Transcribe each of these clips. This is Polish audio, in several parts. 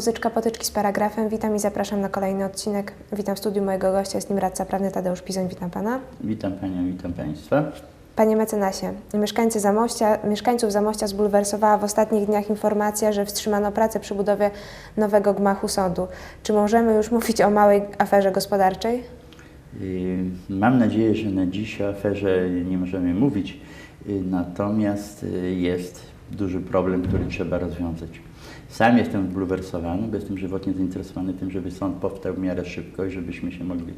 muzyczka Potyczki z paragrafem. Witam i zapraszam na kolejny odcinek. Witam w studiu mojego gościa, jest nim radca prawny Tadeusz Pizoń. Witam Pana. Witam Panią, witam Państwa. Panie mecenasie, mieszkańcy Zamościa, mieszkańców Zamościa zbulwersowała w ostatnich dniach informacja, że wstrzymano pracę przy budowie nowego gmachu sądu. Czy możemy już mówić o małej aferze gospodarczej? Y, Mam nadzieję, że na dziś o aferze nie możemy mówić, y, natomiast y, jest duży problem, który trzeba rozwiązać. Sam jestem zbulwersowany, bo jestem żywotnie zainteresowany tym, żeby sąd powstał w miarę szybko i żebyśmy się mogli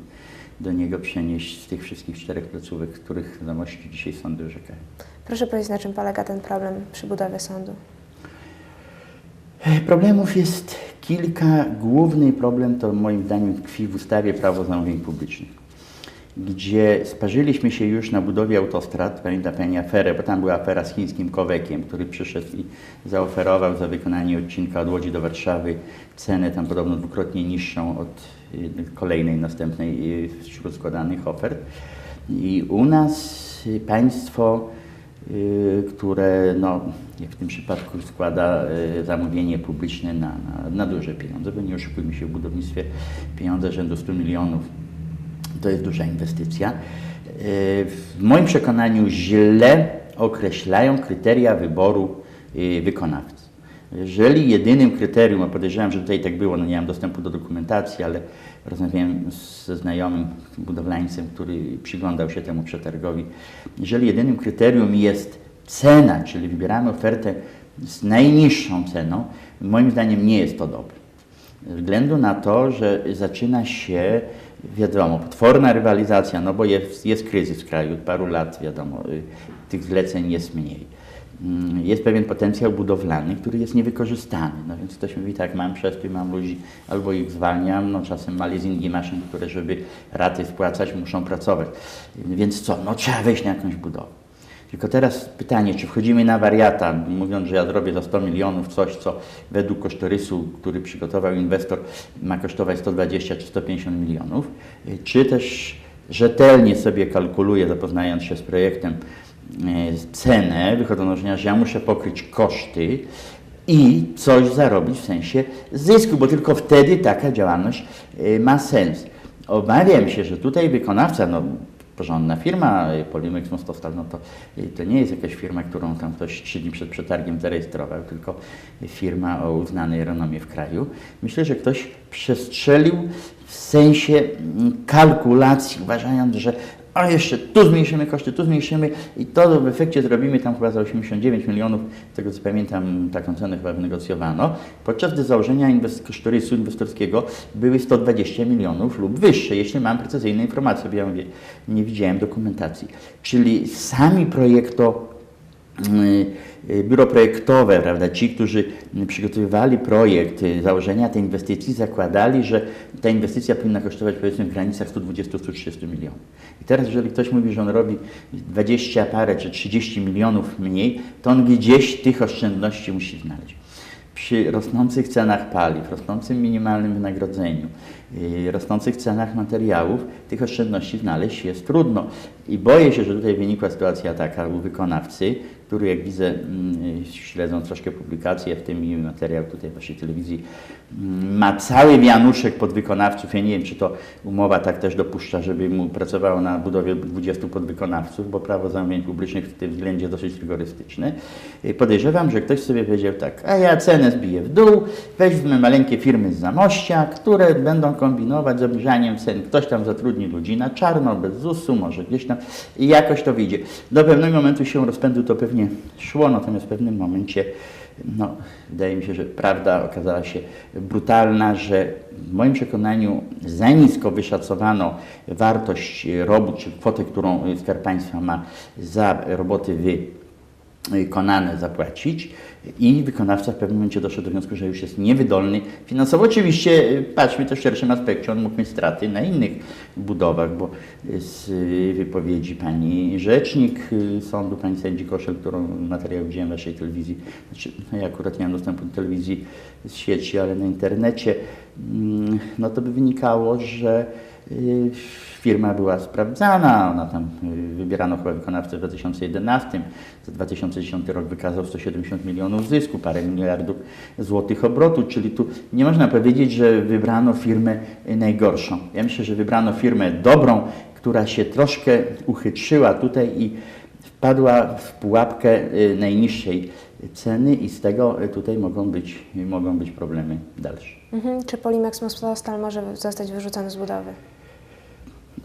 do niego przenieść z tych wszystkich czterech placówek, z których w Zamościu dzisiaj sądy orzekają. Proszę powiedzieć, na czym polega ten problem przy budowie sądu? Problemów jest kilka. Główny problem to moim zdaniem tkwi w ustawie Prawo zamówień publicznych, gdzie sparzyliśmy się już na budowie autostrad, pamięta Pani aferę, bo tam była afera z chińskim Kowekiem, który przyszedł i zaoferował za wykonanie odcinka od Łodzi do Warszawy cenę tam podobno dwukrotnie niższą od y, kolejnej następnej y, wśród składanych ofert. I u nas y, państwo które no, jak w tym przypadku składa zamówienie publiczne na, na, na duże pieniądze, bo nie oszukujmy się w budownictwie, pieniądze rzędu 100 milionów to jest duża inwestycja. Y, W moim przekonaniu źle określają kryteria wyboru y, wykonawcy. Jeżeli jedynym kryterium, a podejrzewam, że tutaj tak było, no nie mam dostępu do dokumentacji, ale rozmawiałem ze znajomym budowlańcem, który przyglądał się temu przetargowi, jeżeli jedynym kryterium jest cena, czyli wybieramy ofertę z najniższą ceną, moim zdaniem nie jest to dobre. Względu na to, że zaczyna się, wiadomo, potworna rywalizacja, no bo jest, jest kryzys w kraju, od paru lat, wiadomo, y, tych zleceń jest mniej. Mm, Jest pewien potencjał budowlany, który jest niewykorzystany. No więc ktoś mówi tak, mam przestój, mam ludzi, albo ich zwalniam, no czasem ma leasingi maszyn, które żeby raty spłacać muszą pracować. Więc co, no trzeba wejść na jakąś budowę. Tylko teraz pytanie, czy wchodzimy na wariata, mówiąc, że ja zrobię za 100 milionów coś, co według kosztorysu, który przygotował inwestor, ma kosztować 120 czy 150 milionów, czy też rzetelnie sobie kalkuluję, zapoznając się z projektem, e, cenę, wychodząc że ja muszę pokryć koszty i coś zarobić w sensie zysku, bo tylko wtedy taka działalność e, ma sens. Obawiam się, że tutaj wykonawca, no porządna firma, Polimex Mostostal, no to, y, to nie jest jakaś firma, którą tam ktoś trzy dni przed przetargiem zarejestrował, tylko firma o uznanej renomie w kraju. Myślę, że ktoś przestrzelił w sensie mm, kalkulacji, uważając, że a jeszcze tu zmniejszymy koszty, tu zmniejszymy i to w efekcie zrobimy tam chyba za 89 milionów, z tego co pamiętam taką cenę chyba wynegocjowano, podczas gdy założenia kosztorysu inwestorskiego były 120 milionów lub wyższe, jeśli mam precyzyjne informacje, bo ja mówię, nie widziałem dokumentacji. Czyli sami projekto biuro projektowe, prawda, ci, którzy przygotowywali projekt y, założenia tej inwestycji, zakładali, że ta inwestycja powinna kosztować powiedzmy w granicach 120-130 milionów. I teraz, jeżeli ktoś mówi, że on robi 20 parę czy 30 milionów mniej, to on gdzieś tych oszczędności musi znaleźć. Przy rosnących cenach paliw, rosnącym minimalnym wynagrodzeniu, rosnących cenach materiałów, tych oszczędności znaleźć jest trudno. I boję się, że tutaj wynikła sytuacja taka u wykonawcy, który jak widzę, mm, śledząc troszkę publikacje, w tym i materiał tutaj waszej telewizji, mm, ma cały wianuszek podwykonawców. Ja nie wiem, czy to umowa tak też dopuszcza, żeby mu pracowało na budowie 20 podwykonawców, bo prawo zamówień publicznych w tym względzie dosyć rygorystyczne. Y, Podejrzewam, że ktoś sobie powiedział tak, a ja cenę zbiję w dół, weźmy maleńkie firmy z Zamościa, które będą kombinować z obniżaniem cen. Ktoś tam zatrudni ludzi na czarno, bez ZUS-u, może gdzieś tam i jakoś to wyjdzie. Do pewnego momentu się rozpędu to pewnie szło, natomiast w pewnym momencie, no, wydaje mi się, że prawda okazała się brutalna, że w moim przekonaniu za nisko wyszacowano wartość robót, czy kwotę, którą Skarb Państwa ma za roboty wykonane zapłacić i wykonawca w pewnym momencie doszedł do wniosku, że już jest niewydolny finansowo. Oczywiście y, patrzmy też w szerszym aspekcie, on mógł mieć straty na innych budowach, bo z y, wypowiedzi pani rzecznik y, sądu, pani sędzi Koszel, którą materiał widziałem w waszej telewizji, znaczy, no ja akurat nie mam dostępu do telewizji z sieci, ale na internecie, mm, no to by wynikało, że y, firma była sprawdzana, ona tam y, wybierano chyba wykonawcę w 2011, za 2010 rok wykazał 170 milionów zysku, parę miliardów złotych obrotu, czyli tu nie można powiedzieć, że wybrano firmę najgorszą. Ja myślę, że wybrano firmę dobrą, która się troszkę uchytrzyła tutaj i wpadła w pułapkę y, najniższej ceny i z tego tutaj mogą być, mogą być problemy dalsze. Mhm. Czy Polimex Mostostal może zostać wyrzucony z budowy?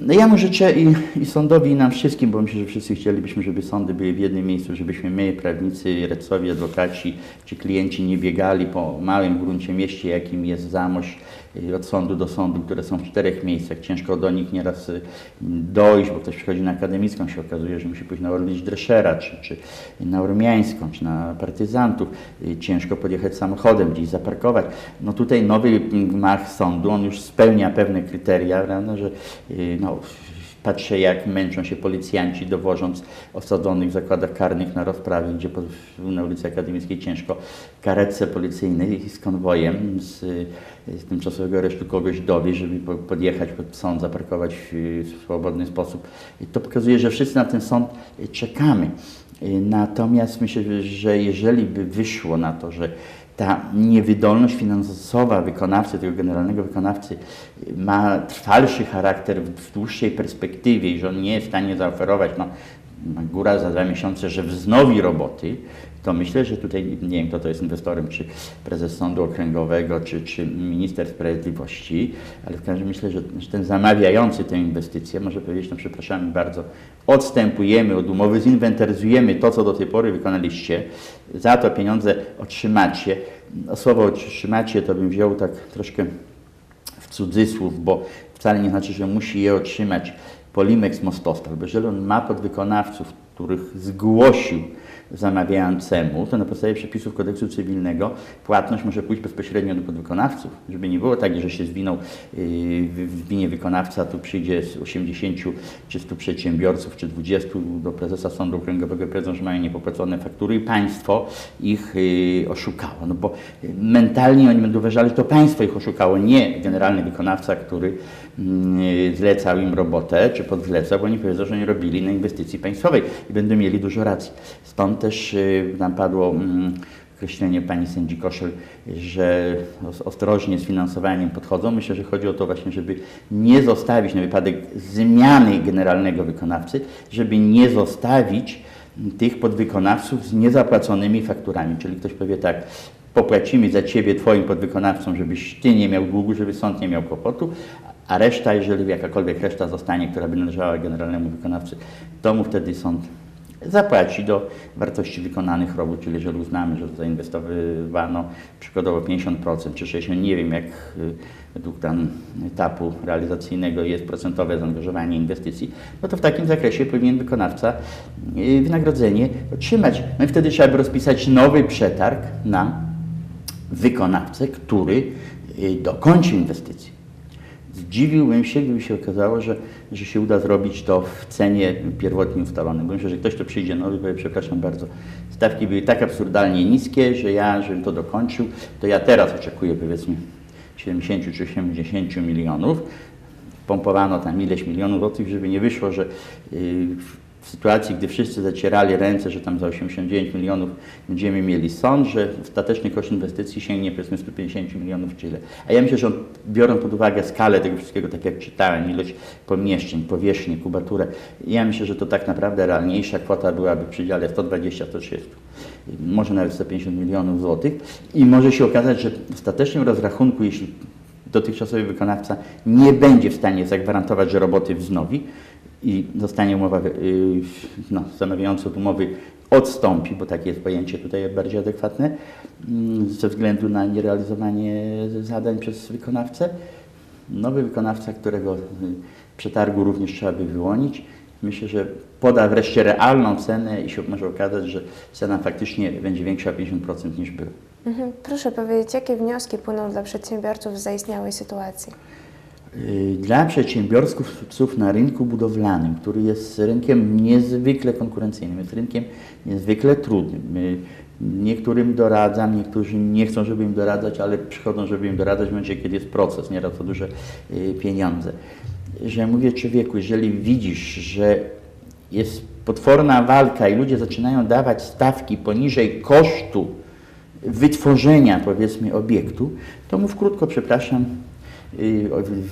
No ja mu życzę i, i sądowi, i nam wszystkim, bo myślę, że wszyscy chcielibyśmy, żeby sądy były w jednym miejscu, żebyśmy my, prawnicy, radcowie, adwokaci czy klienci nie biegali po małym gruncie mieście, jakim jest Zamość, od sądu do sądu, które są w czterech miejscach. Ciężko do nich nieraz y, dojść, bo ktoś przychodzi na akademicką, się okazuje, że musi pójść na Orlicz Dreszera, czy, czy na Ormiańską, czy na Partyzantów. Y, Ciężko podjechać samochodem, gdzieś zaparkować. No tutaj nowy gmach sądu, on już spełnia pewne kryteria, prawda, że y, no, Patrzę, jak męczą się policjanci, dowożąc osadzonych w zakładach karnych na rozprawy, gdzie na ulicy Akademickiej ciężko karetce policyjnej z konwojem z, z tymczasowego aresztu kogoś dowieść, żeby po- podjechać pod sąd, zaparkować w, swobodny sposób. I to pokazuje, że wszyscy na ten sąd y, czekamy. Y, Natomiast myślę, że jeżeli by wyszło na to, że ta niewydolność finansowa wykonawcy, tego generalnego wykonawcy ma trwalszy charakter w- dłuższej perspektywie i że on nie jest w stanie zaoferować, no, góra za dwa miesiące, że wznowi roboty, to myślę, że tutaj, nie wiem kto to jest inwestorem, czy prezes Sądu Okręgowego, czy, czy minister sprawiedliwości, ale w każdym razie myślę, że, ten zamawiający tę inwestycję może powiedzieć, no przepraszamy bardzo, odstępujemy od umowy, zinwentaryzujemy to, co do tej pory wykonaliście, za to pieniądze otrzymacie. No, słowo otrzymacie to bym wziął tak troszkę w cudzysłów, bo wcale nie znaczy, że musi je otrzymać Polimex Mostostal, bo jeżeli on ma podwykonawców, których zgłosił zamawiającemu, to na podstawie przepisów kodeksu cywilnego płatność może pójść bezpośrednio do podwykonawców, żeby nie było tak, że się zwinął, yy, w- zwinie wykonawca, tu przyjdzie z 80 czy 100 przedsiębiorców, czy 20 do prezesa Sądu Okręgowego powiedzą, że mają niepopłacone faktury i państwo ich yy, oszukało. No bo mentalnie oni będą uważali, że to państwo ich oszukało, nie generalny wykonawca, który zlecał im robotę, czy podzlecał, bo oni powiedzą, że nie robili na inwestycji państwowej i będą mieli dużo racji. Stąd też yy, nam padło mm, określenie pani sędzi Koszel, że os- ostrożnie z finansowaniem podchodzą. Myślę, że chodzi o to właśnie, żeby nie zostawić na wypadek zmiany generalnego wykonawcy, żeby nie zostawić tych podwykonawców z niezapłaconymi fakturami. Czyli ktoś powie tak, popłacimy za ciebie twoim podwykonawcom, żebyś ty nie miał długu, żeby sąd nie miał kłopotu, a reszta, jeżeli jakakolwiek reszta zostanie, która by należała generalnemu wykonawcy, to mu wtedy sąd zapłaci do wartości wykonanych robót, czyli jeżeli uznamy, że zainwestowano przykładowo 50% czy 60%, nie wiem jak y, według tam etapu realizacyjnego jest procentowe zaangażowanie inwestycji, no to w takim zakresie powinien wykonawca y, wynagrodzenie otrzymać. No i wtedy trzeba by rozpisać nowy przetarg na wykonawcę, który y, dokończy inwestycję. Zdziwiłbym się, gdyby się okazało, że, że się uda zrobić to w cenie pierwotnie ustalonej. Bo myślę, że ktoś, kto przyjdzie nowy, powie, przepraszam bardzo, stawki były tak absurdalnie niskie, że ja, żebym to dokończył, to ja teraz oczekuję powiedzmy 70 czy 80 milionów. Pompowano tam ileś milionów złotych, żeby nie wyszło, że yy, w sytuacji, gdy wszyscy zacierali ręce, że tam za 89 milionów będziemy mieli sąd, że ostateczny koszt inwestycji sięgnie powiedzmy 150 milionów czy ile. A ja myślę, że on, biorąc pod uwagę skalę tego wszystkiego, tak jak czytałem, ilość pomieszczeń, powierzchnię, kubaturę, ja myślę, że to tak naprawdę realniejsza kwota byłaby w przedziale 120-130 może nawet 150 milionów złotych i może się okazać, że w ostatecznym rozrachunku, jeśli dotychczasowy wykonawca nie będzie w stanie zagwarantować, że roboty wznowi i zostanie umowa, yy, no, od umowy odstąpi, bo takie jest pojęcie tutaj bardziej adekwatne, mm, ze względu na nierealizowanie zadań przez wykonawcę. Nowy wykonawca, którego y, przetargu również trzeba by wyłonić, myślę, że poda wreszcie realną cenę i się może okazać, że cena faktycznie będzie większa o 50% niż była. Mhm. Proszę powiedzieć, jakie wnioski płyną dla przedsiębiorców z zaistniałej sytuacji? Y, Dla przedsiębiorców na rynku budowlanym, który jest rynkiem niezwykle konkurencyjnym, jest rynkiem niezwykle trudnym. Y, Niektórym doradzam, niektórzy nie chcą, żeby im doradzać, ale przychodzą, żeby im doradzać w momencie, kiedy jest proces, nieraz to duże y, pieniądze. Że mówię człowieku, jeżeli widzisz, że jest potworna walka i ludzie zaczynają dawać stawki poniżej kosztu wytworzenia, powiedzmy, obiektu, to mów krótko, przepraszam,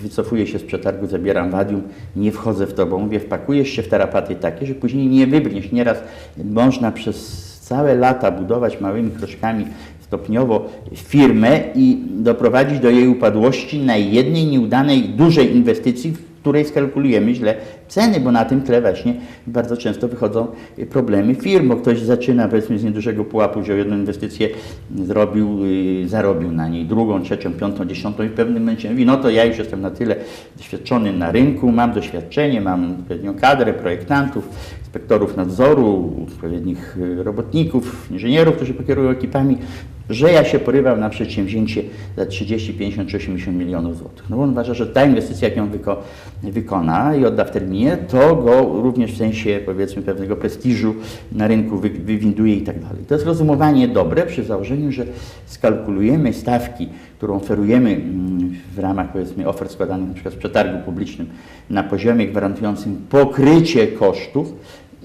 wycofuję się z przetargu, zabieram wadium, nie wchodzę w to, bo mówię, wpakujesz się w tarapaty takie, że później nie wybrniesz. Nieraz można przez całe lata budować małymi kroczkami stopniowo firmę i doprowadzić do jej upadłości na jednej nieudanej, dużej inwestycji, której skalkulujemy źle ceny, bo na tym tle właśnie bardzo często wychodzą y, problemy firm, bo ktoś zaczyna powiedzmy z niedużego pułapu, wziął jedną inwestycję, zrobił, y, zarobił na niej drugą, trzecią, piątą, dziesiątą i w pewnym momencie mówi, no to ja już jestem na tyle doświadczony na rynku, mam doświadczenie, mam odpowiednią kadrę projektantów, inspektorów nadzoru, odpowiednich y, robotników, inżynierów, którzy pokierują ekipami, że ja się porywam na przedsięwzięcie za 30, 50 czy 80 milionów złotych. No on uważa, że ta inwestycja, jak ją wyko wykona i odda w terminie, to go również w sensie powiedzmy pewnego prestiżu na rynku wy wywinduje i tak dalej. To jest rozumowanie dobre przy założeniu, że skalkulujemy stawki, którą oferujemy mm, w ramach powiedzmy ofert składanych przykład w przetargu publicznym na poziomie gwarantującym pokrycie kosztów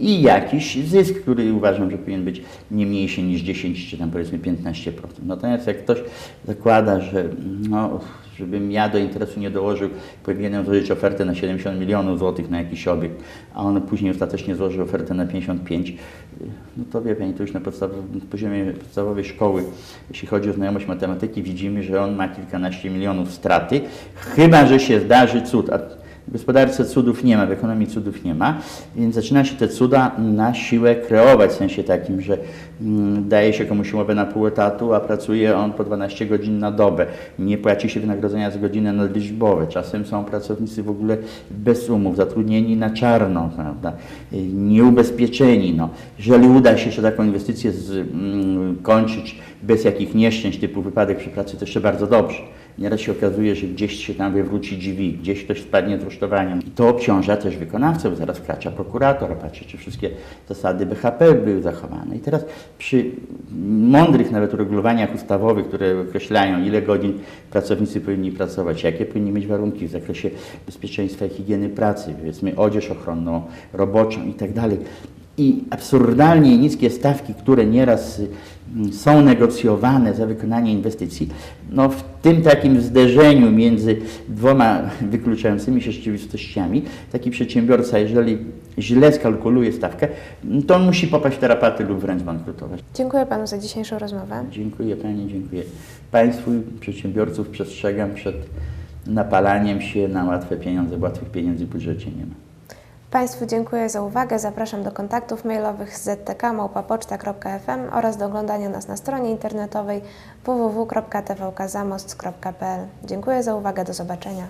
i jakiś zysk, który uważam, że powinien być nie mniejszy niż 10 czy tam powiedzmy 15%. Natomiast jak ktoś zakłada, że no, żebym ja do interesu nie dołożył, powinienem złożyć ofertę na 70 milionów złotych na jakiś obiekt, a on później ostatecznie złoży ofertę na 55, no to wie Pani, to już na podstawowym, poziomie podstawowej szkoły, jeśli chodzi o znajomość matematyki, widzimy, że on ma kilkanaście milionów straty, chyba, że się zdarzy cud. A w gospodarce cudów nie ma, w ekonomii cudów nie ma, więc zaczyna się te cuda na siłę kreować, w sensie takim, że mm, daje się komuś umowę na pół etatu, a pracuje on po 12 godzin na dobę. Nie płaci się wynagrodzenia za godzinę nadliczbowe. Czasem są pracownicy w ogóle bez umów, zatrudnieni na czarno, prawda? Nieubezpieczeni. No. Jeżeli uda się jeszcze taką inwestycję z, mm, kończyć bez jakich nieszczęść typu wypadek przy pracy, to jeszcze bardzo dobrze. Nieraz się okazuje, że gdzieś się tam wywróci drzwi, gdzieś ktoś spadnie z rusztowaniem. I to obciąża też wykonawcę, bo zaraz wkracza prokurator, patrzy, czy wszystkie zasady BHP były zachowane. I teraz przy mądrych nawet uregulowaniach ustawowych, które określają, ile godzin pracownicy powinni pracować, jakie powinni mieć warunki w zakresie bezpieczeństwa i higieny pracy, powiedzmy odzież ochronną, roboczą i tak. I absurdalnie niskie stawki, które nieraz mm, są negocjowane za wykonanie inwestycji, no w tym takim zderzeniu między dwoma wykluczającymi się rzeczywistościami, taki przedsiębiorca, jeżeli źle skalkuluje stawkę, to on musi popaść w tarapaty lub wręcz bankrutować. Dziękuję Panu za dzisiejszą rozmowę. Dziękuję Pani, dziękuję Państwu. Przedsiębiorców przestrzegam przed napalaniem się na łatwe pieniądze, bo łatwych pieniędzy w budżecie nie ma. Państwu dziękuję za uwagę. Zapraszam do kontaktów mailowych z ztkmałpapoczta.fm oraz do oglądania nas na stronie internetowej www.tvkzamost.pl. Dziękuję za uwagę. Do zobaczenia.